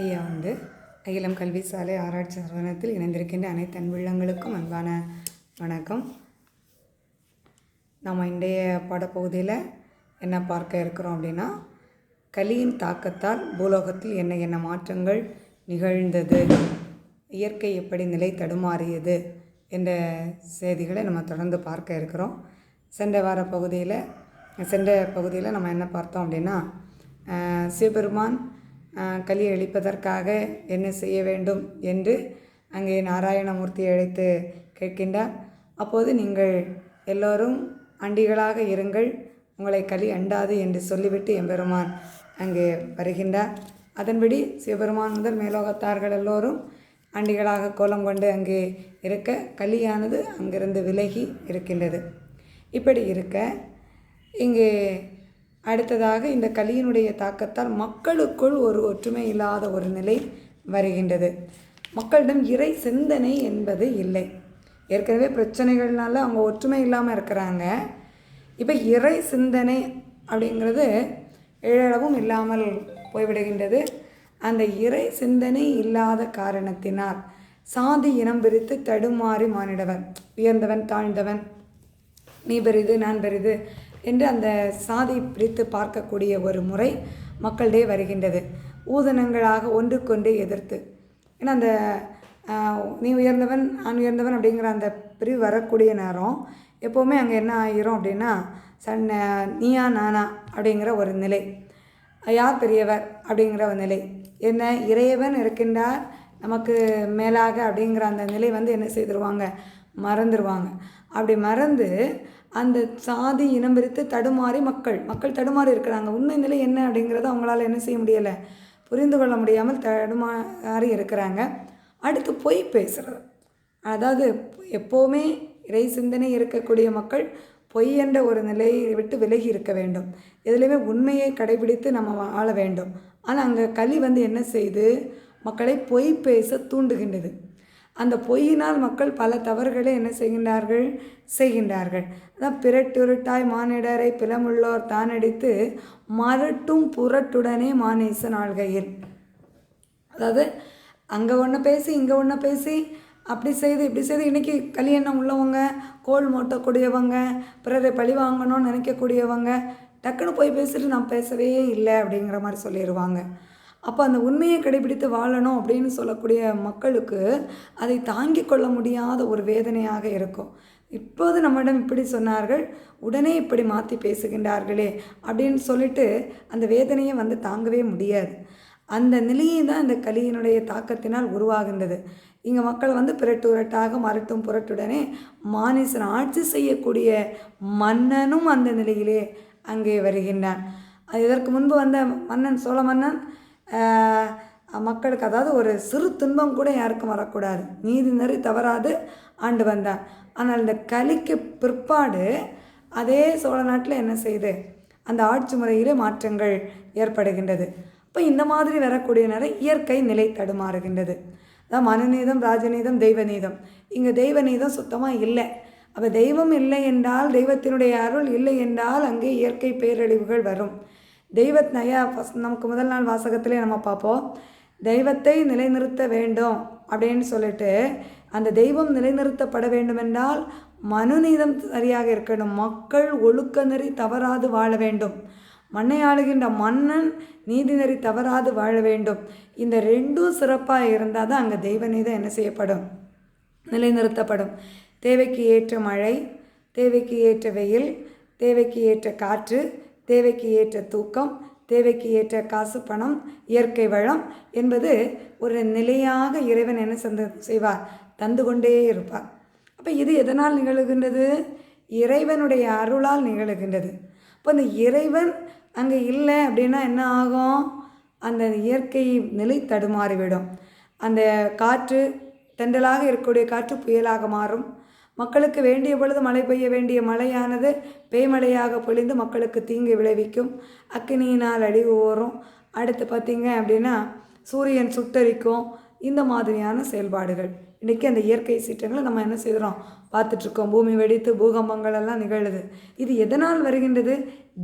ஐயா வந்து அகிலம் கல்வி சாலை ஆராய்ச்சி நிறுவனத்தில் இணைந்திருக்கின்ற அனைத்து அன்புள்ளங்களுக்கும் அன்பான வணக்கம். நம்ம இன்றைய பாடப்பகுதியில் என்ன பார்க்க இருக்கிறோம் அப்படின்னா கலியின் தாக்கத்தால் பூலோகத்தில் என்ன என்ன மாற்றங்கள் நிகழ்ந்தது இயற்கை எப்படி நிலை தடுமாறியது என்ற செய்திகளை நம்ம தொடர்ந்து பார்க்க இருக்கிறோம். சென்ற வார பகுதியில் சென்ற பகுதியில் நம்ம என்ன பார்த்தோம் அப்படின்னா சிவபெருமான் கலியை அழிப்பதற்காக என்ன செய்ய வேண்டும் என்று அங்கே நாராயணமூர்த்தி அழைத்து கேட்கின்றார். அப்போது நீங்கள் எல்லோரும் அண்டிகளாக இருங்கள் உங்களை களி அண்டாது என்று சொல்லிவிட்டு எம்பெருமான் அங்கே வருகின்றார். அதன்படி சிவபெருமான் முதல் மேலோகத்தார்கள் எல்லோரும் அண்டிகளாக கோலம் கொண்டு அங்கே இருக்க களியானது அங்கிருந்து விலகி இருக்கின்றது. இப்படி இருக்க இங்கே அடுத்ததாக இந்த கலியினுடைய தாக்கத்தால் மக்களுக்குள் ஒரு ஒற்றுமை இல்லாத ஒரு நிலை வருகின்றது. மக்களிடம் இறை சிந்தனை என்பது இல்லை. ஏற்கனவே பிரச்சனைகள்னால அவங்க ஒற்றுமை இல்லாமல் இருக்கிறாங்க. இப்போ இறை சிந்தனை அப்படிங்கிறது எழளவும் இல்லாமல் போய்விடுகின்றது. அந்த இறை சிந்தனை இல்லாத காரணத்தினால் சாதி இனம் பிரித்து தடுமாறி மானிடவன் உயர்ந்தவன் தாழ்ந்தவன் நீ பெரிது நான் பெரிது என்று அந்த சாதி பிரித்து பார்க்கக்கூடிய ஒரு முறை மக்களிடையே வருகின்றது. ஊதனங்களாக ஒன்றுக்கொண்டே எதிர்த்து. ஏன்னா அந்த நீ உயர்ந்தவன் நான் உயர்ந்தவன் அப்படிங்கிற அந்த பிரிவு வரக்கூடிய நேரம் எப்போவுமே அங்கே என்ன ஆகிரும் அப்படின்னா சன் நீயா நானா அப்படிங்கிற ஒரு நிலை. யார் பெரியவர் அப்படிங்கிற ஒரு நிலை. என்ன இறையவன் இருக்கின்றார் நமக்கு மேலாக அப்படிங்கிற அந்த நிலை வந்து என்ன செய்திருவாங்க? மறந்துடுவாங்க அப்படி மறந்து அந்த சாதி இனம் பிரித்து தடுமாறி மக்கள் மக்கள் தடுமாறி இருக்கிறாங்க. உண்மை நிலை என்ன அப்படிங்கிறத அவங்களால என்ன செய்ய முடியலை. புரிந்து கொள்ள முடியாமல் தடுமாறி இருக்கிறாங்க. அடுத்து பொய் பேசுகிறது அதாவது எப்போவுமே இறை சிந்தனை இருக்கக்கூடிய மக்கள் பொய் என்ற ஒரு நிலையை விட்டு விலகி இருக்க வேண்டும். எதுலேயுமே உண்மையை கடைபிடித்து நம்ம வாழ வேண்டும். ஆனால் அங்கே களி வந்து என்ன செய்து? மக்களை பொய் பேச தூண்டுகின்றது. அந்த பொய்யினால் மக்கள் பல தவறுகளை என்ன செய்கின்றார்கள்? செய்கின்றார்கள். அதான் பிறட்டுருட்டாய் மானிடரை பிளமுள்ளோர் தானடித்து மரட்டும் புரட்டுடனே மானேசன் ஆள்கையில். அதாவது அங்கே ஒன்று பேசி இங்கே ஒன்று பேசி அப்படி செய்து இப்படி செய்து இன்றைக்கி கல்யாணம் உள்ளவங்க கோல் மூட்டக்கூடியவங்க பிறரை பழி வாங்கணும்னு நினைக்கக்கூடியவங்க டக்குன்னு போய் பேசிட்டு நான் பேசவே இல்லை அப்படிங்கிற மாதிரி சொல்லிடுவாங்க அப்போ அந்த உண்மையை கடைபிடித்து வாழணும் அப்படின்னு சொல்லக்கூடிய மக்களுக்கு அதை தாங்கிக் கொள்ள முடியாத ஒரு வேதனையாக இருக்கும். இப்போது நம்மிடம் இப்படி சொன்னார்கள் உடனே இப்படி மாற்றி பேசுகின்றார்களே அப்படின்னு சொல்லிட்டு அந்த வேதனையை வந்து தாங்கவே முடியாது. அந்த நிலையை தான் இந்த கலியினுடைய தாக்கத்தினால் உருவாகின்றது. இங்கே மக்கள் வந்து பிரட்டு உரட்டாக மரட்டும் புரட்டுடனே மானிசன் ஆட்சி செய்யக்கூடிய மன்னனும் அந்த நிலையிலே அங்கே வருகின்றான். இதற்கு முன்பு வந்த மன்னன் சோழ மன்னன் மக்களுக்கு அதாவது ஒரு சிறு துன்பம் கூட யாருக்கும் வரக்கூடாது. நீதி நெறி தவறாது ஆண்டு வந்தார். ஆனால் இந்த கலிக்கு பிற்பாடு அதே சோழ நாட்டில் என்ன செய்யுது அந்த ஆட்சி முறையிலே மாற்றங்கள் ஏற்படுகின்றது. அப்போ இந்த மாதிரி வரக்கூடிய நேரம் இயற்கை நிலை தடுமாறுகின்றது. அதான் மனுநீதம் ராஜநீதம் தெய்வநீதம். இங்கே தெய்வநீதம் சுத்தமாக இல்லை. அப்போ தெய்வம் இல்லை என்றால் தெய்வத்தினுடைய அருள் இல்லை என்றால் அங்கே இயற்கை பேரழிவுகள் வரும். தெய்வத் நயா ஃபஸ்ட் நமக்கு முதல் நாள் வாசகத்திலே நம்ம பார்ப்போம். தெய்வத்தை நிலைநிறுத்த வேண்டும் அப்படின்னு சொல்லிட்டு அந்த தெய்வம் நிலைநிறுத்தப்பட வேண்டுமென்றால் மனுநீதம் சரியாக இருக்கணும். மக்கள் ஒழுக்க நெறி தவறாது வாழ வேண்டும். மண்ணை ஆளுகின்ற மன்னன் நீதிநெறி தவறாது வாழ வேண்டும். இந்த ரெண்டும் சிறப்பாக இருந்தால் தான் அங்கே தெய்வநீதம் என்ன செய்யப்படும்? நிலைநிறுத்தப்படும். தேவைக்கு ஏற்ற மழை தேவைக்கு ஏற்ற வெயில் தேவைக்கு ஏற்ற காற்று தேவைக்கு ஏற்ற தூக்கம் தேவைக்கு ஏற்ற காசு பணம் இயற்கை வளம் என்பது ஒரு நிலையாக இறைவன் என்ன சந்த செய்வார்? தந்து கொண்டே இருப்பார். அப்போ இது எதனால் நிகழுகின்றது? இறைவனுடைய அருளால் நிகழுகின்றது. அப்போ அந்த இறைவன் அங்கே இல்லை அப்படின்னா என்ன ஆகும்? அந்த இயற்கை நிலை தடுமாறிவிடும். அந்த காற்று தண்டலாக இருக்கக்கூடிய காற்று புயலாக மாறும். மக்களுக்கு வேண்டிய பொழுது மழை பெய்ய வேண்டிய மழையானது பேய்மழையாக பொழிந்து மக்களுக்கு தீங்கு விளைவிக்கும். அக்கினியினால் அழிவு ஓரும் அடுத்து பார்த்திங்க அப்படின்னா சூரியன் சுட்டரிக்கும். இந்த மாதிரியான செயல்பாடுகள். இன்றைக்கி அந்த இயற்கை சீற்றங்களை நம்ம என்ன செய்கிறோம் பார்த்துட்ருக்கோம். பூமி வெடித்து பூகம்பங்கள் எல்லாம் நிகழுது. இது எதனால் வருகின்றது?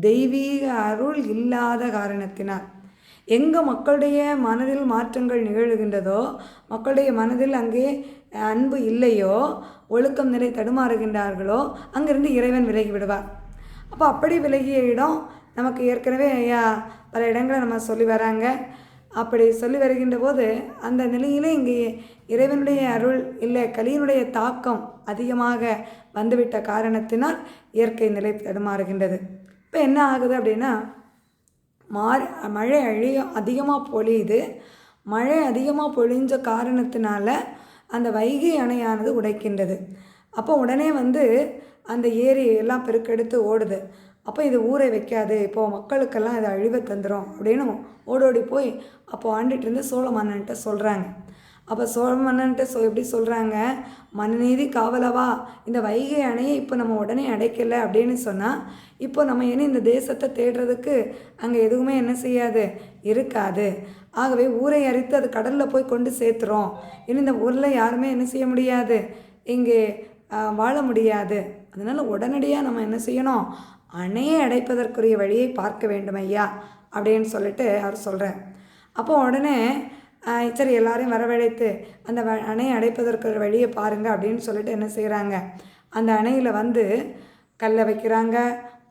தெய்வீக அருள் இல்லாத காரணத்தினால். எங்கே மக்களுடைய மனதில் மாற்றங்கள் நிகழ்கின்றதோ மக்களுடைய மனதில் அங்கே அன்பு இல்லையோ ஒழுக்கம் நிலை தடுமாறுகின்றார்களோ அங்கிருந்து இறைவன் விலகி விடுவார். அப்போ அப்படி விலகிய இடம் நமக்கு ஏற்கனவே ஐயா பல இடங்களை நம்ம சொல்லி வராங்க. அப்படி சொல்லி வருகின்ற போது அந்த நிலையிலே இங்கே இறைவனுடைய அருள் இல்லை கலியினுடைய தாக்கம் அதிகமாக வந்துவிட்ட காரணத்தினால் இயற்கை நிலை தடுமாறுகின்றது. இப்போ என்ன ஆகுது அப்படின்னா மாறி மழை அழிய அதிகமாக பொழியுது. மழை அதிகமாக பொழிஞ்ச காரணத்தினால அந்த வைகை அணையானது உடைக்கின்றது. அப்போ உடனே வந்து அந்த ஏரி எல்லாம் பெருக்கெடுத்து ஓடுது. அப்போ இது ஊரை வைக்காது இப்போது மக்களுக்கெல்லாம் இதை அழிவை தந்துடும் அப்படின்னு ஓடோடி போய் அப்போ ஆண்டுட்டு இருந்து சோழ மன்னன்ட்ட சொல்கிறாங்க அப்போ சோழ மன்னன்ட்ட சொ எப்படி சொல்கிறாங்க மனநீதி காவலவா? இந்த வைகை அணையை இப்போ நம்ம உடனே அடைக்கலை அப்படின்னு சொன்னால் இப்போ நம்ம இனி இந்த தேசத்தை தேடுறதுக்கு அங்கே எதுவுமே என்ன செய்யாது? இருக்காது. ஆகவே ஊரை அரித்து அது கடலில் போய் கொண்டு சேர்த்துறோம். இனி இந்த ஊரில் யாருமே என்ன செய்ய முடியாது. இங்கே வாழ முடியாது. அதனால் உடனடியாக நம்ம என்ன செய்யணும்? அணையை அடைப்பதற்குரிய வழியை பார்க்க வேண்டும் ஐயா அப்படின்னு சொல்லிட்டு அவர் சொல்கிறார் அப்போ உடனே சரி எல்லாரையும் வரவழைத்து அந்த வ அணையை அடைப்பதற்கு ஒரு வழியை பாருங்கள் அப்படின்னு சொல்லிட்டு என்ன செய்கிறாங்க அந்த அணையில் வந்து கல்லை வைக்கிறாங்க.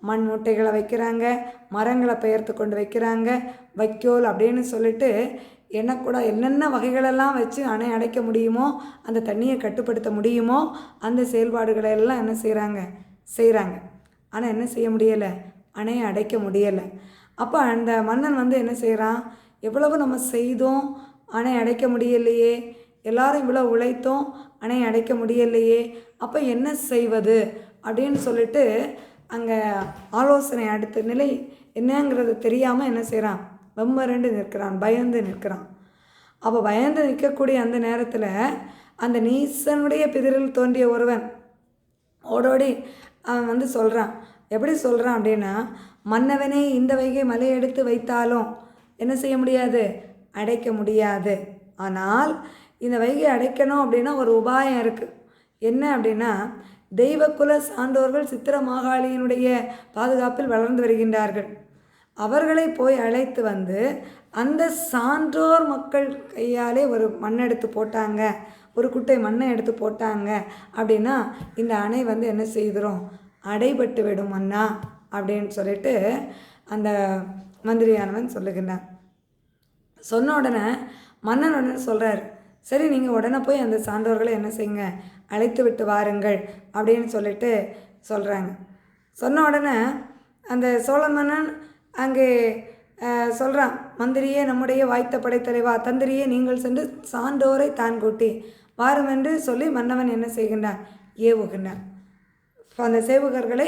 மண் மூட்டைகளை வைக்கிறாங்க மரங்களை பெயர்த்து கொண்டு வைக்கிறாங்க வைக்கோல் அப்படின்னு சொல்லிட்டு என்ன கூட என்னென்ன வகைகளெல்லாம் வச்சு அணை அடைக்க முடியுமோ அந்த தண்ணியை கட்டுப்படுத்த முடியுமோ அந்த செயல்பாடுகளை எல்லாம் என்ன செய்கிறாங்க செய்கிறாங்க ஆனால் என்ன செய்ய முடியலை? அணையை அடைக்க முடியலை. அப்போ அந்த மன்னன் வந்து என்ன செய்கிறான் எவ்வளவு நம்ம செய்தோம் அணை அடைக்க முடியலையே. எல்லாரும் இவ்வளோ உழைத்தோம் அணை அடைக்க முடியலையே. அப்போ என்ன செய்வது? அப்படின்னு சொல்லிட்டு அங்கே ஆலோசனை அடுத்த நிலை என்னங்கிறது தெரியாமல் என்ன செய்கிறான் வெம்மரண்டு நிற்கிறான் பயந்து நிற்கிறான். அப்போ பயந்து நிற்கக்கூடிய அந்த நேரத்தில் அந்த நீசனுடைய பிதிரில் தோன்றிய ஒருவன் ஓடோடி அவன் வந்து சொல்கிறான் எப்படி சொல்கிறான் அப்படின்னா மன்னவனே இந்த வைகை மலை எடுத்து வைத்தாலும் என்ன செய்ய முடியாது? அடைக்க முடியாது. ஆனால் இந்த வைகை அடைக்கணும் அப்படின்னா ஒரு உபாயம் இருக்குது என்ன அப்படின்னா தெய்வக்குல சான்றோர்கள் சித்திர மாகாளியினுடைய பாதுகாப்பில் வளர்ந்து வருகின்றார்கள். அவர்களை போய் அழைத்து வந்து அந்த சான்றோர் மக்கள் கையாலே ஒரு மண் எடுத்து போட்டாங்க. ஒரு குட்டை மண்ணை எடுத்து போட்டாங்க. அப்படின்னா இந்த அணை வந்து என்ன செய்திரும்? அடைபட்டு விடும் அண்ணா அப்படின்னு சொல்லிட்டு அந்த மந்திரியானவன் சொல்லுகின்றான். சொன்ன உடனே மன்னன் உடனே சொல்கிறார் சரி நீங்கள் உடனே போய் அந்த சான்றோர்களை என்ன செய்யுங்க? அழைத்து விட்டு வாருங்கள் அப்படின்னு சொல்லிட்டு சொல்கிறாங்க சொன்ன உடனே அந்த சோழ மன்னன் அங்கே சொல்கிறான் மந்திரியே நம்முடைய வாய்த்த படைத்தலைவா தந்திரியே நீங்கள் சென்று சான்றோரை தான் கூட்டி வாருமென்று சொல்லி மன்னவன் என்ன செய்கின்றான்? ஏவுகின்றான். அந்த சேவகர்களை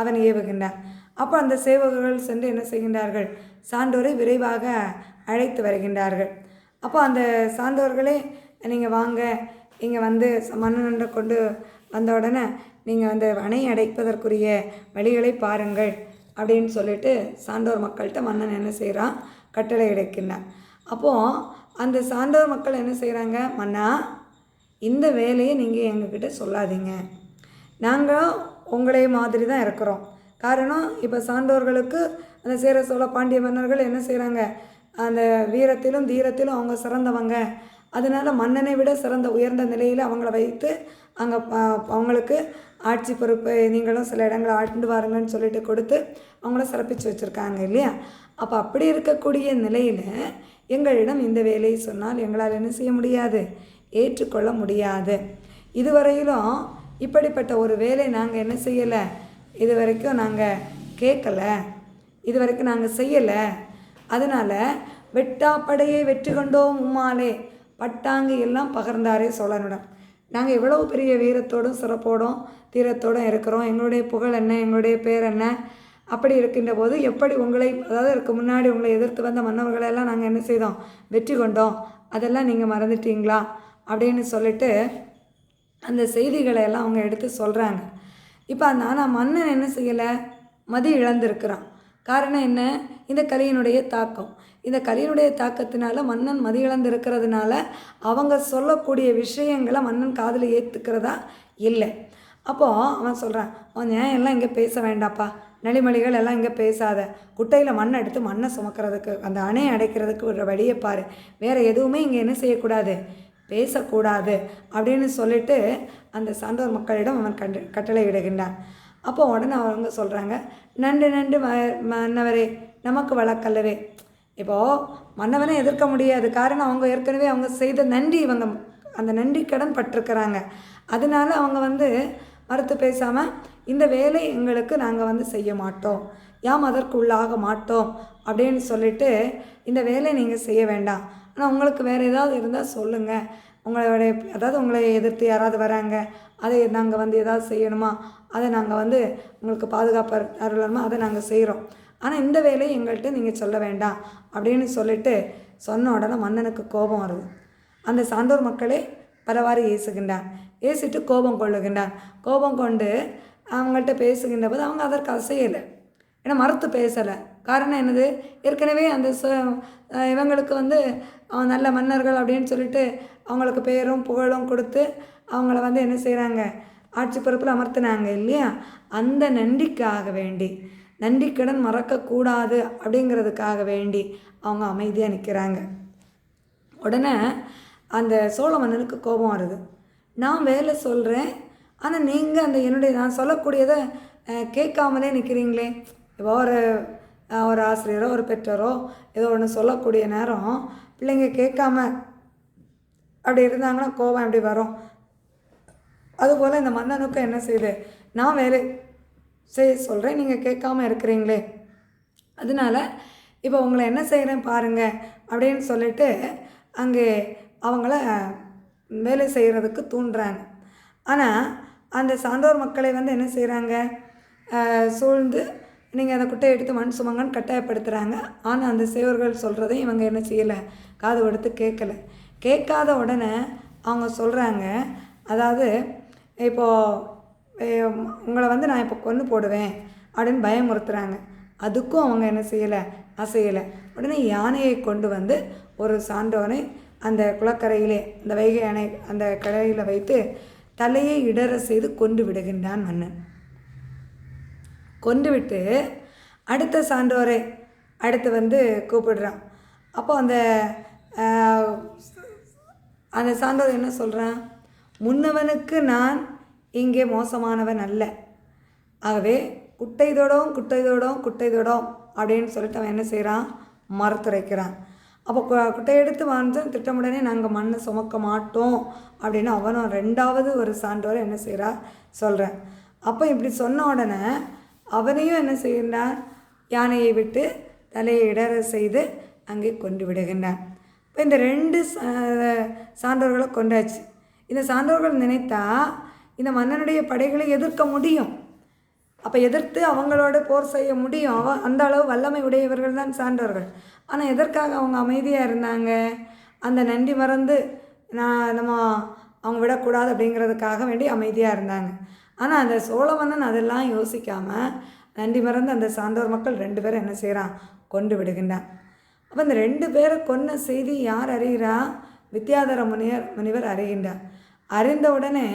அவன் ஏவுகின்றான். அப்போ அந்த சேவகர்கள் சென்று என்ன செய்கின்றார்கள்? சான்றோரை விரைவாக அழைத்து வருகின்றார்கள். அப்போ அந்த சான்றோர்களே நீங்கள் வாங்க இங்கே வந்து மன்னனன்ற கொண்டு வந்த உடனே நீங்கள் அந்த அணையை அடைப்பதற்குரிய வழிகளை பாருங்கள் அப்படின்னு சொல்லிட்டு சான்றோர் மக்கள்கிட்ட மன்னன் என்ன செய்கிறான் கட்டளை இடைக்கின்றான். அப்போது அந்த சான்றோர் மக்கள் என்ன செய்கிறாங்க மன்னா இந்த வேலையை நீங்கள் எங்ககிட்ட சொல்லாதீங்க. நாங்கள் உங்களே மாதிரி தான் இருக்கிறோம். காரணம் இப்போ சான்றோர்களுக்கு அந்த சேர சோழ பாண்டிய மன்னர்கள் என்ன செய்கிறாங்க அந்த வீரத்திலும் தீரத்திலும் அவங்க சிறந்தவங்க. அதனால மன்னனை விட சிறந்த உயர்ந்த நிலையில் அவங்கள வைத்து அங்கே அவங்களுக்கு ஆட்சி பொறுப்பு நீங்களும் சில இடங்களை ஆண்டு வாருங்கன்னு சொல்லிட்டு கொடுத்து அவங்கள சிறப்பித்து வச்சுருக்காங்க இல்லையா? அப்போ அப்படி இருக்கக்கூடிய நிலையில் எங்களிடம் இந்த வேலையை சொன்னால் எங்களால் என்ன செய்ய முடியாது? ஏற்றுக்கொள்ள முடியாது. இதுவரையிலும் இப்படிப்பட்ட ஒரு வேலை நாங்கள் என்ன செய்யலை? இது வரைக்கும் நாங்கள் கேட்கலை. இது வரைக்கும் நாங்கள் செய்யலை. அதனால் வெட்டாப்படையை வெற்றி கொண்டோம் உம்மாலே. பட்டாங்கு எல்லாம் பகர்ந்தாரே சோழனுடன் நாங்கள் எவ்வளவு பெரிய வீரத்தோடும் சிறப்போடும் தீரத்தோடும் இருக்கிறோம். எங்களுடைய புகழ் என்ன? எங்களுடைய பேர் என்ன? அப்படி இருக்கின்ற போது எப்படி உங்களை அதாவது இதுக்கு முன்னாடி உங்களை எதிர்த்து வந்த மன்னவர்களை எல்லாம் நாங்கள் என்ன செய்தோம்? வெற்றி கொண்டோம். அதெல்லாம் நீங்கள் மறந்துட்டீங்களா? அப்படின்னு சொல்லிட்டு அந்த செய்திகளை எல்லாம் அவங்க எடுத்து சொல்கிறாங்க இப்போ அந்த ஆனால் மன்னன் என்ன செய்யலை? மதி இழந்திருக்கிறான். காரணம் என்ன? இந்த கலையினுடைய தாக்கம். இந்த கலியனுடைய தாக்கத்தினால மன்னன் மதியிழந்திருக்கிறதுனால அவங்க சொல்லக்கூடிய விஷயங்களை மன்னன் காதில் ஏற்றுக்கிறதா இல்லை. அப்போது அவன் சொல்கிறான் அவன் ஏன் எல்லாம் இங்கே பேச வேண்டாப்பா? நெளிமலிகள் எல்லாம் இங்கே பேசாத. குட்டையில் மண்ணை எடுத்து மண்ணை சுமக்கிறதுக்கு அந்த அணையை அடைக்கிறதுக்கு ஒரு வழியை பாரு. வேறு எதுவுமே இங்கே என்ன செய்யக்கூடாது? பேசக்கூடாது. அப்படின்னு சொல்லிட்டு அந்த சான்றோர் மக்களிடம் அவன் கண்டு கட்டளை இடுகின்றான். அப்போ உடனே அவங்க சொல்கிறாங்க நண்டு நண்டு ம- மன்னவரே நமக்கு வழக்கல்லவே. இப்போது மன்னவனை எதிர்க்க முடியாது. காரணம் அவங்க ஏற்கனவே அவங்க செய்த நன்றி இவங்க அந்த நன்றி கடன் பட்டிருக்கிறாங்க. அதனால அவங்க வந்து மறுத்து பேசாமல் இந்த வேலை எங்களுக்கு நாங்கள் வந்து செய்ய மாட்டோம். யாம் அதற்கு உள்ளாக மாட்டோம் அப்படின்னு சொல்லிட்டு இந்த வேலையை நீங்கள் செய்ய வேண்டாம். ஆனால் உங்களுக்கு வேறு ஏதாவது இருந்தால் சொல்லுங்கள் உங்களுடைய அதாவது உங்களை எதிர்த்து யாராவது வராங்க. அதை நாங்கள் வந்து ஏதாவது செய்யணுமா? அதை நாங்கள் வந்து உங்களுக்கு பாதுகாப்பு அருளணுமா? அதை நாங்கள் செய்கிறோம் ஆனால் இந்த வேலையை எங்கள்கிட்ட நீங்கள் சொல்ல வேண்டாம் அப்படின்னு சொல்லிட்டு சொன்ன உடனே மன்னனுக்கு கோபம் வருது. அந்த சான்றோர் மக்களே பலவாறு ஏசுகின்றான் ஏசிட்டு கோபம் கொள்ளுகின்றான் கோபம் கொண்டு அவங்கள்ட்ட பேசுகின்ற போது அவங்க அதற்கு அசையலை. ஏன்னா மறுத்து பேசலை. காரணம் என்னது? ஏற்கனவே அந்த இவங்களுக்கு வந்து அவன் நல்ல மன்னர்கள் அப்படின்னு சொல்லிட்டு அவங்களுக்கு பேரும் புகழும் கொடுத்து அவங்கள வந்து என்ன செய்கிறாங்க ஆட்சி பொறுப்பில் அமர்த்தினாங்க இல்லையா? அந்த நன்றிக்காக வேண்டி. நன்றிக்கடன் மறக்கக்கூடாது அப்படிங்கிறதுக்காக வேண்டி அவங்க அமைதியாக நிற்கிறாங்க உடனே அந்த சோழ மன்னனுக்கு கோபம் வருது. நான் வேலை சொல்கிறேன் ஆனால் நீங்கள் அந்த என்னுடைய நான் சொல்லக்கூடியதை கேட்காமலே நிற்கிறீங்களே இப்போ ஒரு ஒரு ஆசிரியரோ ஒரு பெற்றோரோ ஏதோ ஒன்று சொல்லக்கூடிய நேரம் பிள்ளைங்க கேட்காம அப்படி இருந்தாங்கன்னா கோபம் எப்படி வரும். அதுபோல் இந்த மன்னனுக்கும் என்ன செய்யுது நான் வேலை சரி சொல்கிறேன் நீங்கள் கேட்காம இருக்கிறீங்களே. அதனால இப்போ உங்களை என்ன செய்கிறேன் பாருங்கள் அப்படின்னு சொல்லிட்டு அங்கே அவங்கள வேலை செய்கிறதுக்கு தூண்டுறாங்க. ஆனால் அந்த சான்றோர் மக்களை வந்து என்ன செய்கிறாங்க சூழ்ந்து நீங்கள் அந்த குட்டையை எடுத்து மண் சுமங்கன்னு கட்டாயப்படுத்துகிறாங்க ஆனால் அந்த சேவர்கள் சொல்கிறதையும் இவங்க என்ன செய்யலை? காது கொடுத்து கேட்கல. கேட்காத உடனே அவங்க சொல்கிறாங்க அதாவது இப்போது உங்களை வந்து நான் இப்போ கொன்று போடுவேன் அப்படின்னு பயமுறுத்துகிறாங்க அதுக்கும் அவங்க என்ன செய்யலை? அசையலை. உடனே யானையை கொண்டு வந்து ஒரு சான்றோனை அந்த குளக்கரையிலே அந்த வைகை யானை அந்த கரையில் வைத்து தலையை இடற செய்து கொண்டு விடுகின்றான் மன்னன். கொண்டு விட்டு அடுத்த சான்றோரை அடுத்து வந்து கூப்பிடுறான். அப்போ அந்த அந்த சான்றோர் என்ன சொல்கிறான் முன்னவனுக்கு நான் இங்கே மோசமானவன் அல்ல. ஆகவே குட்டைதோடும் குட்டைதோடும் குட்டைதோடும் அப்படின்னு சொல்லிட்டு அவன் என்ன செய்கிறான் மறுத்துரைக்கிறான். அப்போ குட்டை எடுத்து வந்து திட்டமுடனே நாங்கள் மண்ணை சுமக்க மாட்டோம் அப்படின்னு அவனும் ரெண்டாவது ஒரு சான்றோரை என்ன செய்கிறா சொல்கிறேன் அப்போ இப்படி சொன்ன உடனே அவனையும் என்ன செய்கின்றான்? யானையை விட்டு தலையை இடற செய்து அங்கே கொண்டு விடுகின்றான். இப்போ இந்த ரெண்டு சா- சான்றோர்களை கொண்டாச்சு இந்த சான்றோர்கள் நினைத்தா இந்த மன்னனுடைய படைகளை எதிர்க்க முடியும். அப்போ எதிர்த்து அவங்களோட போர் செய்ய முடியும். அவ அந்த அளவு வல்லமை உடையவர்கள் தான் சான்றவர்கள் ஆனால் எதற்காக அவங்க அமைதியாக இருந்தாங்க? அந்த நன்றி மறந்து நான் நம்ம அவங்க விடக்கூடாது அப்படிங்கிறதுக்காக வேண்டி அமைதியாக இருந்தாங்க. ஆனால் அந்த சோழ மன்னன் அதெல்லாம் யோசிக்காமல் நன்றி மறந்து அந்த சான்றோர் மக்கள் ரெண்டு பேரும் என்ன செய்கிறான் கொண்டு விடுகின்றான். அப்போ இந்த ரெண்டு பேரை கொன்ன செய்தி யார் அறிகிறா? வித்யாதர முனிவர் முனிவர் அறிகின்றார். அறிந்த உடனே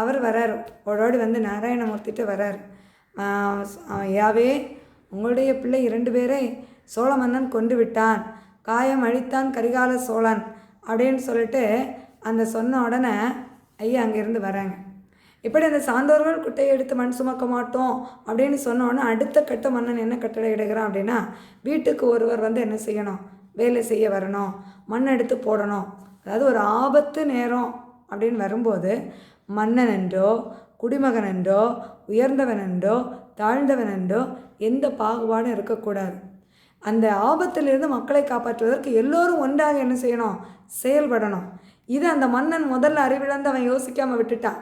அவர் வரார். ஓடோடி வந்து நாராயணமூர்த்திட்டு வரார். ஐயாவே யாவே உங்களுடைய பிள்ளை இரண்டு பேரை சோழ மன்னன் கொண்டு விட்டான். காயம் அழித்தான் கரிகால சோழன் அப்படின்னு சொல்லிட்டு அந்த சொன்ன உடனே ஐயா அங்கேருந்து வராங்க. இப்படி அந்த சாந்தோர்கள் குட்டையை எடுத்து மண் சுமக்க மாட்டோம் அப்படின்னு சொன்ன உடனே அடுத்த கட்ட மன்னன் என்ன கட்டளை இடுகிறான் அப்படின்னா வீட்டுக்கு ஒருவர் வந்து என்ன செய்யணும்? வேலை செய்ய வரணும். மண் எடுத்து போடணும். அதாவது ஒரு ஆபத்து நேரம் அப்படின்னு வரும்போது மன்னன் என்றோ குடிமகன் என்றோ உயர்ந்தவன் என்றோ தாழ்ந்தவன் என்றோ எந்த பாகுபாடும் இருக்கக்கூடாது. அந்த ஆபத்திலிருந்து மக்களை காப்பாற்றுவதற்கு எல்லோரும் ஒன்றாக என்ன செய்யணும்? செயல்படணும். இது அந்த மன்னன் முதல்ல அறிவிழந்து அவன் யோசிக்காமல் விட்டுட்டான்.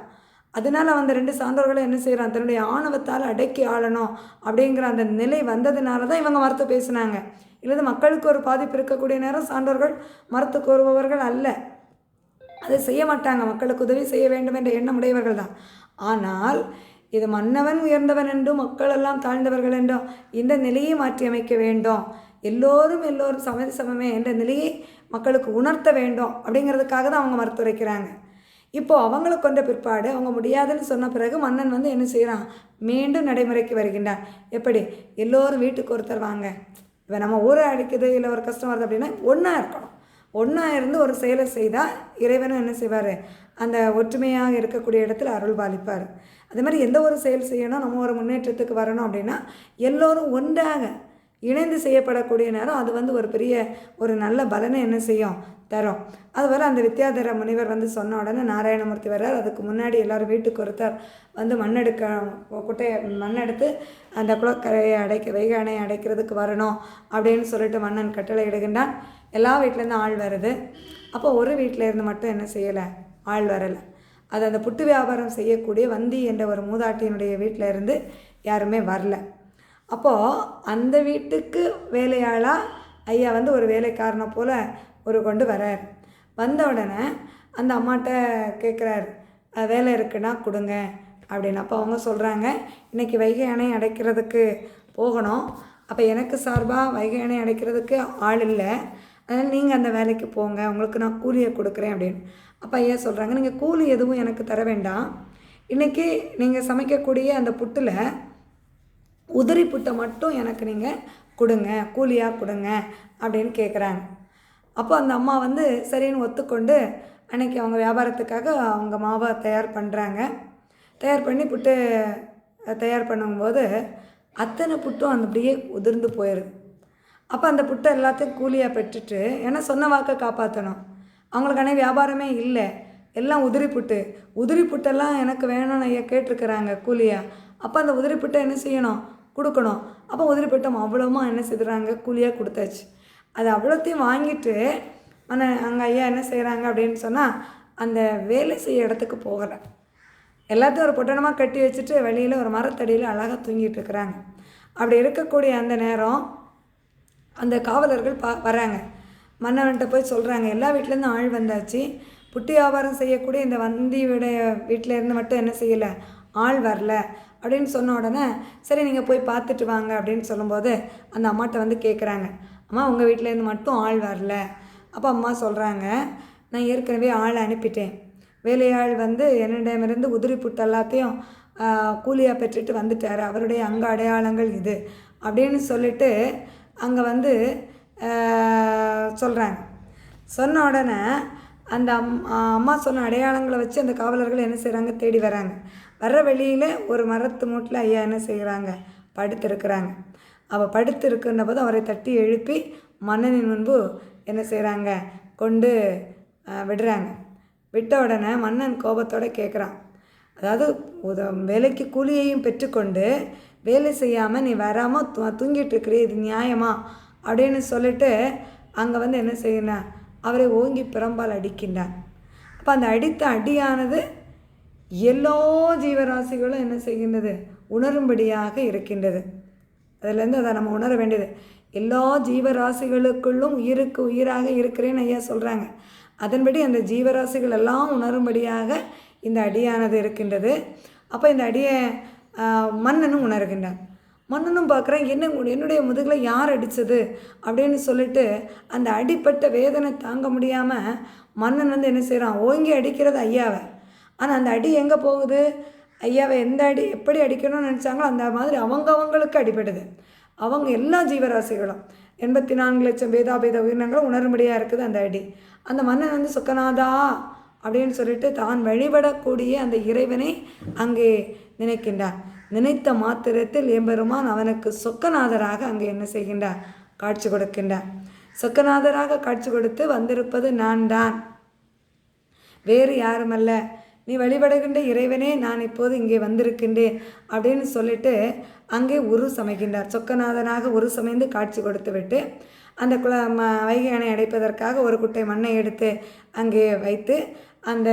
அதனால அவன் அந்த ரெண்டு சான்றோர்களும் என்ன செய்கிறான் தன்னுடைய ஆணவத்தால் அடக்கி ஆளணும் அப்படிங்கிற அந்த நிலை வந்ததுனால தான் இவங்க மறுத்து பேசினாங்க. இல்லது மக்களுக்கு ஒரு பாதிப்பு இருக்கக்கூடிய நேரம் சான்றோர்கள் மறுத்து கூறுபவர்கள் அல்ல. அதை செய்ய மாட்டாங்க. மக்களுக்கு உதவி செய்ய வேண்டும் என்ற எண்ணம் உடையவர்கள் தான் ஆனால் இது மன்னவன் உயர்ந்தவன் என்றும் மக்கள் எல்லாம் தாழ்ந்தவர்கள் என்றும் இந்த நிலையை மாற்றி அமைக்க வேண்டும். எல்லோரும் எல்லோரும் சமதி சமமே என்ற நிலையை மக்களுக்கு உணர்த்த வேண்டும் அப்படிங்கிறதுக்காக தான் அவங்க மறுத்துரைக்கிறாங்க. இப்போது அவங்கள கொண்ட பிற்பாடு அவங்க முடியாதுன்னு சொன்ன பிறகு மன்னன் வந்து என்ன செய்கிறான் மீண்டும் நடைமுறைக்கு வருகின்றான். எப்படி? எல்லோரும் வீட்டுக்கு ஒருத்தர் வாங்க. இப்போ நம்ம ஊரை அடிக்குது இல்லை ஒரு கஷ்டம் வருது அப்படின்னா ஒன்றா இருக்கணும். ஒன்றா இருந்து ஒரு செயலை செய்தால் இறைவனும் என்ன செய்வார்? அந்த ஒற்றுமையாக இருக்கக்கூடிய இடத்துல அருள் பாலிப்பார். அதே மாதிரி எந்த ஒரு செயல் செய்யணும் நம்ம ஒரு முன்னேற்றத்துக்கு வரணும் அப்படின்னா எல்லோரும் ஒன்றாக இணைந்து செய்யப்படக்கூடிய நேரம் அது வந்து ஒரு பெரிய ஒரு நல்ல பலனை என்ன செய்யும்? தரும். அது அந்த வித்யாதர முனிவர் வந்து சொன்ன உடனே நாராயணமூர்த்தி வர்றார். அதுக்கு முன்னாடி எல்லோரும் வீட்டுக்கு ஒருத்தர் வந்து மண்ணெடுக்க குட்டையை மண்ணெடுத்து அந்த குளக்கரையை அடைக்க வைகை அடைக்கிறதுக்கு வரணும் அப்படின்னு சொல்லிட்டு மன்னன் கட்டளை இடுகின்றான். எல்லா வீட்டிலேருந்து ஆள் வருது. அப்போ ஒரு வீட்டில் இருந்து மட்டும் என்ன செய்யலை? ஆள் வரலை. அது அந்த புட்டு வியாபாரம் செய்யக்கூடிய வந்தி என்ற ஒரு மூதாட்டியினுடைய வீட்டில் இருந்து யாருமே வரல. அப்போது அந்த வீட்டுக்கு வேலையாளாக ஐயா வந்து ஒரு வேலைக்காரனை போல் ஒரு கொண்டு வரார். வந்த உடனே அந்த அம்மாட்ட கேட்குறாரு வேலை இருக்குன்னா கொடுங்க. அப்படின்னு. அப்போ அவங்க சொல்கிறாங்க இன்றைக்கி வைகை அணை அடைக்கிறதுக்கு போகணும். அப்போ எனக்கு சார்பாக வைகை அணை அடைக்கிறதுக்கு ஆள் இல்லை. அதனால் நீங்கள் அந்த வேலைக்கு போங்க உங்களுக்கு நான் கூலியை கொடுக்குறேன் அப்படின்னு. அப்போ ஐயா சொல்கிறாங்க நீங்கள் கூலி எதுவும் எனக்கு தர வேண்டாம். இன்றைக்கி நீங்கள் சமைக்கக்கூடிய அந்த புட்டில் உதிரி புட்டை மட்டும் எனக்கு நீங்கள் கொடுங்க கூலியாக கொடுங்க அப்படின்னு கேட்குறாங்க அப்போ அந்த அம்மா வந்து சரின்னு ஒத்துக்கொண்டு அன்னைக்கு அவங்க வியாபாரத்துக்காக அவங்க மாவை தயார் பண்ணுறாங்க தயார் பண்ணி புட்டு தயார் பண்ணும்போது அத்தனை புட்டும் அந்த அப்படியே உதிர்ந்து போயிடுது அப்போ அந்த புட்டை எல்லாத்தையும் கூலியாக பெற்றுட்டு ஏன்னா சொன்ன வாக்கை காப்பாற்றணும் அவங்களுக்கான வியாபாரமே இல்லை. எல்லாம் உதிரி புட்டு. உதிரி புட்டெல்லாம் எனக்கு வேணும்னு ஐயா கேட்டிருக்கிறாங்க கூலியாக அப்போ அந்த உதிரி புட்டை என்ன செய்யணும்? கொடுக்கணும். அப்போ உதிரி புட்டம் அவ்வளோமா என்ன செய்கிறாங்க கூலியாக கொடுத்தாச்சு. அது அவ்வளோத்தையும் வாங்கிட்டு ஆனால் அங்கே ஐயா என்ன செய்கிறாங்க அப்படின்னு சொன்னால் அந்த வேலை செய்ய இடத்துக்கு போகிற எல்லாத்தையும் ஒரு பொட்டணமாக கட்டி வச்சுட்டு வெளியில் ஒரு மரத்தடியில் அழகாக தூங்கிட்டு இருக்கிறாங்க. அப்படி இருக்கக்கூடிய அந்த நேரம் அந்த காவலர்கள் பா வராங்க மன்னவன்கிட்ட போய் சொல்கிறாங்க எல்லா வீட்டிலேருந்து ஆள் வந்தாச்சு. புட்டி வியாபாரம் செய்யக்கூடிய இந்த வந்தியுடைய வீட்டில் இருந்து மட்டும் என்ன செய்யலை? ஆள் வரல. அப்படின்னு சொன்ன உடனே சரி நீங்கள் போய் பார்த்துட்டு வாங்க. அப்படின்னு சொல்லும்போது அந்த அம்மாட்ட வந்து கேட்குறாங்க அம்மா உங்கள் வீட்டிலேருந்து மட்டும் ஆள் வரல. அப்போ அம்மா சொல்கிறாங்க நான் ஏற்கனவே ஆள் அனுப்பிட்டேன். வேலையாள் வந்து என்னிடமிருந்து உதிரி புட்டு எல்லாத்தையும் கூலியாக பெற்றுட்டு வந்துட்டார். அவருடைய அங்க அடையாளங்கள் இது. அப்படின்னு சொல்லிட்டு அங்கே வந்து சொல்கிறாங்க சொன்ன உடனே அந்த அம் அம்மா சொன்ன அடையாளங்களை வச்சு அந்த காவலர்கள் என்ன செய்கிறாங்க தேடி வராங்க. வர்ற வெளியில் ஒரு மரத்து மூட்டில் ஐயா என்ன செய்கிறாங்க படுத்திருக்கிறாங்க. அவள் படுத்திருக்கின்ற போது அவரை தட்டி எழுப்பி மன்னனின் முன்பு என்ன செய்கிறாங்க கொண்டு விடுறாங்க. விட்ட உடனே மன்னன் கோபத்தோடு கேட்குறான் அதாவது வேலைக்கு கூலியையும் பெற்றுக்கொண்டு வேலை செய்யாமல் நீ வராமல் து தூங்கிட்டு இருக்கிறே இது நியாயமா? அப்படின்னு சொல்லிட்டு அங்கே வந்து என்ன செய்யணும் அவரை ஓங்கி பிறம்பால் அடிக்கின்றான் அப்போ அந்த அடித்த அடியானது எல்லா ஜீவராசிகளும் என்ன செய்கின்றது? உணரும்படியாக இருக்கின்றது. அதுலேருந்து அதை நம்ம உணர வேண்டியது. எல்லா ஜீவராசிகளுக்குள்ளும் உயிருக்கு உயிராக இருக்கிறேன்னு ஐயா சொல்கிறாங்க அதன்படி அந்த ஜீவராசிகள் எல்லாம் உணரும்படியாக இந்த அடியானது இருக்கின்றது. அப்போ இந்த அடியை மன்னனும் உணர்கின்றான் மன்னனும் பார்க்குறேன் என்ன என்னுடைய முதுகில் யார் அடித்தது? அப்படின்னு சொல்லிட்டு அந்த அடிப்பட்ட வேதனை தாங்க முடியாமல் மன்னன் வந்து என்ன செய்கிறான் ஓங்கி அடிக்கிறது ஐயாவை. ஆனால் அந்த அடி எங்கே போகுது? ஐயாவை எந்த அடி எப்படி அடிக்கணும்னு நினச்சாங்களோ அந்த மாதிரி அவங்க அவங்களுக்கு அடிபடுது. அவங்க எல்லா ஜீவராசிகளும் எண்பத்தி நான்கு லட்சம் பேதாபேத உயிரினங்களும் உணரும்படியாக இருக்குது அந்த அடி. அந்த மன்னன் வந்து சுக்கநாதா அப்படின்னு சொல்லிட்டு தான் வழிபடக்கூடிய அந்த இறைவனை அங்கே நினைக்கின்றார். நினைத்த மாத்திரத்தில் எம்பெருமான் அவனுக்கு சொக்கநாதராக அங்கே என்ன செய்கின்றார்? காட்சி கொடுக்கின்றார். சொக்கநாதராக காட்சி கொடுத்து வந்திருப்பது நான் தான். வேறு யாருமல்ல. நீ வழிபடுகின்ற இறைவனே நான் இப்போது இங்கே வந்திருக்கின்றேன் அப்படின்னு சொல்லிட்டு அங்கே உரு சமைக்கின்றார். சொக்கநாதனாக உரு சமைந்து காட்சி கொடுத்து விட்டு அந்த குல ம வைகை அணை அடைப்பதற்காக ஒரு குட்டை மண்ணை எடுத்து அங்கே வைத்து அந்த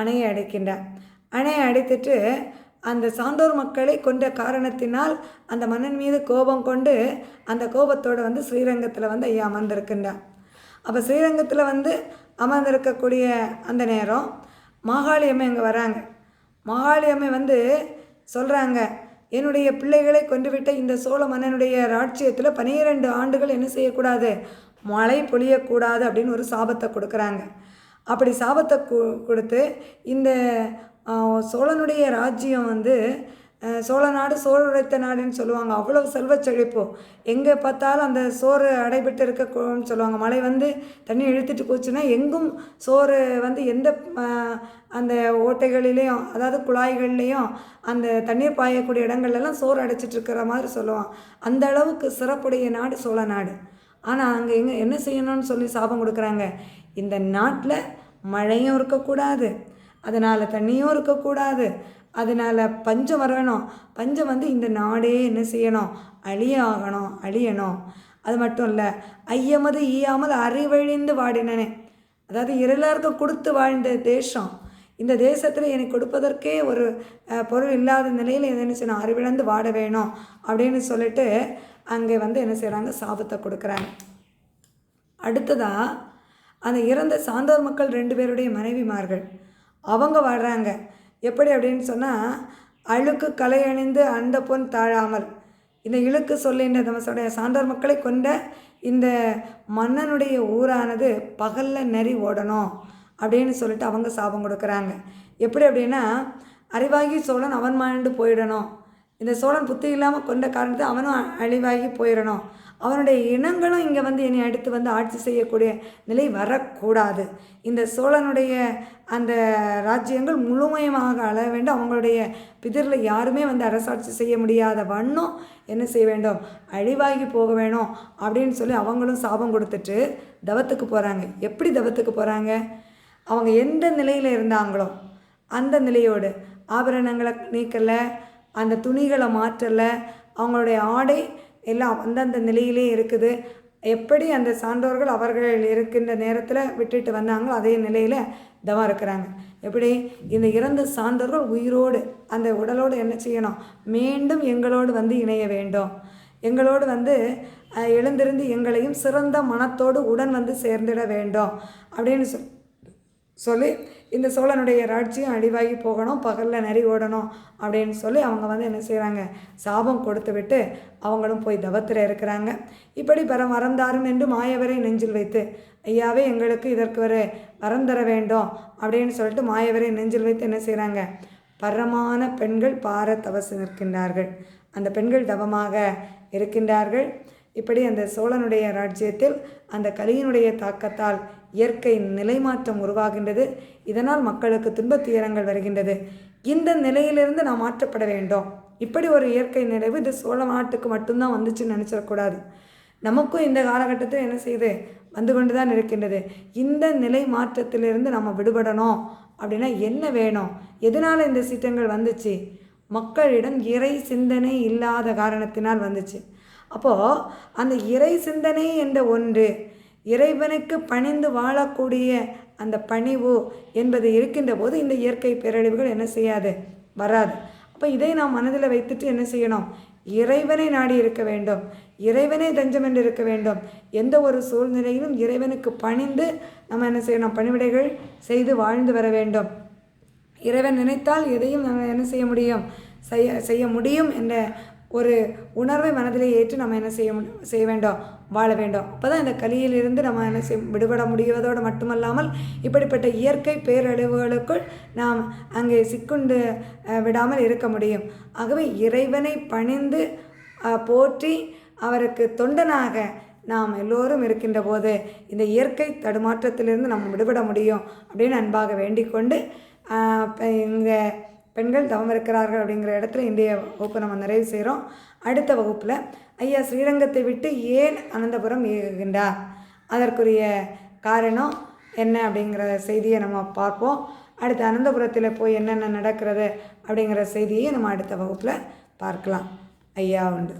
அணையை அடைக்கின்றார். அணையை அடைத்துட்டு அந்த சான்றோர் மக்களை கொண்ட காரணத்தினால் அந்த மன்னன் மீது கோபம் கொண்டு அந்த கோபத்தோடு வந்து ஸ்ரீரங்கத்தில் வந்து ஐயா அமர்ந்திருக்கின்றார். அப்போ ஸ்ரீரங்கத்தில் வந்து அமர்ந்திருக்கக்கூடிய அந்த நேரம் மாகாளி அம்மை இங்கே வராங்க. மாகாளி அம்மை வந்து சொல்கிறாங்க என்னுடைய பிள்ளைகளை கொன்றுவிட்ட இந்த சோழ மன்னனுடைய ராட்சியத்தில் பனிரெண்டு ஆண்டுகள் என்ன செய்யக்கூடாது? மழை பொழியக்கூடாது அப்படின்னு ஒரு சாபத்தை கொடுக்குறாங்க. அப்படி சாபத்தை கொடுத்து இந்த சோழனுடைய ராஜ்யம் வந்து சோழ நாடு சோறு உடைத்த நாடுன்னு சொல்லுவாங்க. அவ்வளோ செல்வ செழிப்பு. எங்கே பார்த்தாலும் அந்த சோறு அடைபட்டு இருக்கணும்னு சொல்லுவாங்க. மழை வந்து தண்ணி இழுத்துட்டு போச்சுன்னா எங்கும் சோறு வந்து எந்த அந்த ஓட்டைகளிலேயும் அதாவது குழாய்கள்லேயும் அந்த தண்ணீர் பாயக்கூடிய இடங்கள்லாம் சோறு அடைச்சிட்டு இருக்கிற மாதிரி சொல்லுவான் அந்த அளவுக்கு சிறப்புடைய நாடு சோழ நாடு. ஆனால் அங்கே எங்கே என்ன செய்யணும்னு சொல்லி சாபம் கொடுக்குறாங்க? இந்த நாட்டில் மழையும் இருக்கக்கூடாது. அதனால் தண்ணியும் இருக்கக்கூடாது. அதனால் பஞ்சம் வரணும். பஞ்சம் வந்து இந்த நாடே என்ன செய்யணும்? அழிய ஆகணும் அழியணும். அது மட்டும் இல்லை ஐயமது ஈயாமது அறிவழிந்து வாடினனே. அதாவது எல்லாருக்கும் கொடுத்து வாழ்ந்த தேசம். இந்த தேசத்தில் எனக்கு கொடுப்பதற்கே ஒரு பொருள் இல்லாத நிலையில் என்ன செய்யணும்? அறிவிழந்து வாட வேணும் அப்படின்னு சொல்லிட்டு அங்கே வந்து என்ன செய்கிறாங்க சாபத்தை கொடுக்குறாங்க. அடுத்ததாக அந்த இறந்த சான்றோர் மக்கள் ரெண்டு பேருடைய மனைவிமார்கள். அவங்க வாழ்கிறாங்க எப்படி அப்படின்னு சொன்னால் அழுக்கு கலை அணிந்து அந்த பொன் தாழாமல். இந்த இழுக்கு சொல்லின்ற நம்ம சொல்ற சான்றோர் மக்களை கொண்ட இந்த மன்னனுடைய ஊரானது பகலில் நெறி ஓடணும் அப்படின்னு சொல்லிட்டு அவங்க சாபம் கொடுக்குறாங்க. எப்படி அப்படின்னா அறிவாகி சோழன் அவன் மாண்டு போயிடணும். இந்த சோழன் புத்தி இல்லாமல் கொண்ட காரணத்தை அவனும் அ- அழிவாகி போயிடணும். அவனுடைய இனங்களும் இங்கே வந்து என்னை அடுத்து வந்து ஆட்சி செய்யக்கூடிய நிலை வரக்கூடாது. இந்த சோழனுடைய அந்த ராஜ்யங்கள் முழுமையாக அழ வேண்டும். அவங்களுடைய பிதிரில் யாருமே வந்து அரசாட்சி செய்ய முடியாத வண்ணம் என்ன செய்ய வேண்டும்? அழிவாகி போக வேணும் அப்படின்னு சொல்லி அவங்களும் சாபம் கொடுத்துட்டு தவத்துக்கு போகிறாங்க எப்படி தவத்துக்கு போகிறாங்க அவங்க எந்த நிலையில் இருந்தாங்களோ அந்த நிலையோடு ஆபரணங்களை நீக்கலை அந்த துணிகளை மாற்றலை அவங்களுடைய ஆடை எல்லாம் அந்தந்த நிலையிலே இருக்குது. எப்படி அந்த சான்றோர்கள் அவர்கள் இருக்கின்ற நேரத்தில் விட்டுட்டு வந்தாங்களோ அதே நிலையில் தவம் இருக்கிறாங்க. எப்படி? இந்த இறந்த சான்றோர்கள் உயிரோடு அந்த உடலோடு என்ன செய்யணும்? மீண்டும் எங்களோடு வந்து இணைய வேண்டும். எங்களோடு வந்து எழுந்திருந்து எங்களையும் சிறந்த மனத்தோடு உடன் வந்து சேர்ந்திட வேண்டும். அப்படின்னு சொல் சொல்லி இந்த சோழனுடைய ராட்சியும் அழிவாகி போகணும் பகலில் நெறி ஓடணும் அப்படின்னு சொல்லி அவங்க வந்து என்ன செய்கிறாங்க சாபம் கொடுத்து விட்டு அவங்களும் போய் தவத்தில் இருக்கிறாங்க. இப்படி பெற வரம் என்று மாயவரை நெஞ்சில் வைத்து ஐயாவே எங்களுக்கு இதற்கு ஒரு வரம் தர வேண்டும் அப்படின்னு சொல்லிட்டு மாயவரை நெஞ்சில் வைத்து என்ன செய்கிறாங்க பரமான பெண்கள் பார தவசு நிற்கின்றார்கள். அந்த பெண்கள் தவமாக இருக்கின்றார்கள். இப்படி அந்த சோழனுடைய ராஜ்யத்தில் அந்த கலியினுடைய தாக்கத்தால் இயற்கை நிலைமாற்றம் உருவாகின்றது. இதனால் மக்களுக்கு துன்பத் துயரங்கள் வருகின்றது. இந்த நிலையிலிருந்து நாம் மாற்றப்பட வேண்டும். இப்படி ஒரு இயற்கை நிறைவு இது சோழ நாட்டுக்கு மட்டும்தான் வந்துச்சுன்னு நினச்சிடக்கூடாது. நமக்கும் இந்த காலகட்டத்தில் என்ன செய்யுது வந்து கொண்டு தான் இருக்கின்றது. இந்த நிலை மாற்றத்திலிருந்து நம்ம விடுபடணும். அப்படின்னா என்ன வேணும்? எதனால் இந்த சீற்றங்கள் வந்துச்சு? மக்களிடம் இறை சிந்தனை இல்லாத காரணத்தினால் வந்துச்சு. அப்போது அந்த இறை சிந்தனை என்ற ஒன்று இறைவனுக்கு பணிந்து வாழக்கூடிய அந்த பணிவு என்பது இருக்கின்ற போது இந்த இயற்கை பேரழிவுகள் என்ன செய்யாது? வராது. அப்போ இதை நாம் மனதில் வைத்துட்டு என்ன செய்யணும்? இறைவனை நாடி இருக்க வேண்டும். இறைவனை தஞ்சமென்று இருக்க வேண்டும். எந்த ஒரு சூழ்நிலையிலும் இறைவனுக்கு பணிந்து நம்ம என்ன செய்யணும்? பணிவிடைகள் செய்து வாழ்ந்து வர வேண்டும். இறைவன் நினைத்தால் எதையும் நம்ம என்ன செய்ய முடியும்? செய்ய செய்ய முடியும் என்ற ஒரு உணர்வை மனதில் ஏற்று நம்ம என்ன செய்ய செய்ய வேண்டும் வாழ வேண்டும். அப்போ தான் இந்த கலியிலிருந்து நம்ம என்ன செய் விடுபட முடிவதோடு மட்டுமல்லாமல் இப்படிப்பட்ட இயற்கை பேரழிவுகளுக்குள் நாம் அங்கே சிக்குண்டு விடாமல் இருக்க முடியும். ஆகவே இறைவனை பணிந்து போற்றி அவருக்கு தொண்டனாக நாம் எல்லோரும் இருக்கின்ற போது இந்த இயற்கை தடுமாற்றத்திலிருந்து நம்ம விடுபட முடியும் அப்படின்னு அன்பாக வேண்டிக் கொண்டு இங்கே இந்த பெண்கள் தவம் இருக்கிறார்கள் அப்படிங்கிற இடத்துல இன்றைய வகுப்பை நம்ம நிறைவு செய்கிறோம். அடுத்த வகுப்பில் ஐயா ஸ்ரீரங்கத்தை விட்டு ஏன் அனந்தபுரம் இயங்குகின்றார்? அதற்குரிய காரணம் என்ன அப்படிங்கிற செய்தியை நம்ம பார்ப்போம். அடுத்து அனந்தபுரத்தில் போய் என்னென்ன நடக்கிறது அப்படிங்கிற செய்தியை நம்ம அடுத்த வகுப்பில் பார்க்கலாம். ஐயா உண்டு.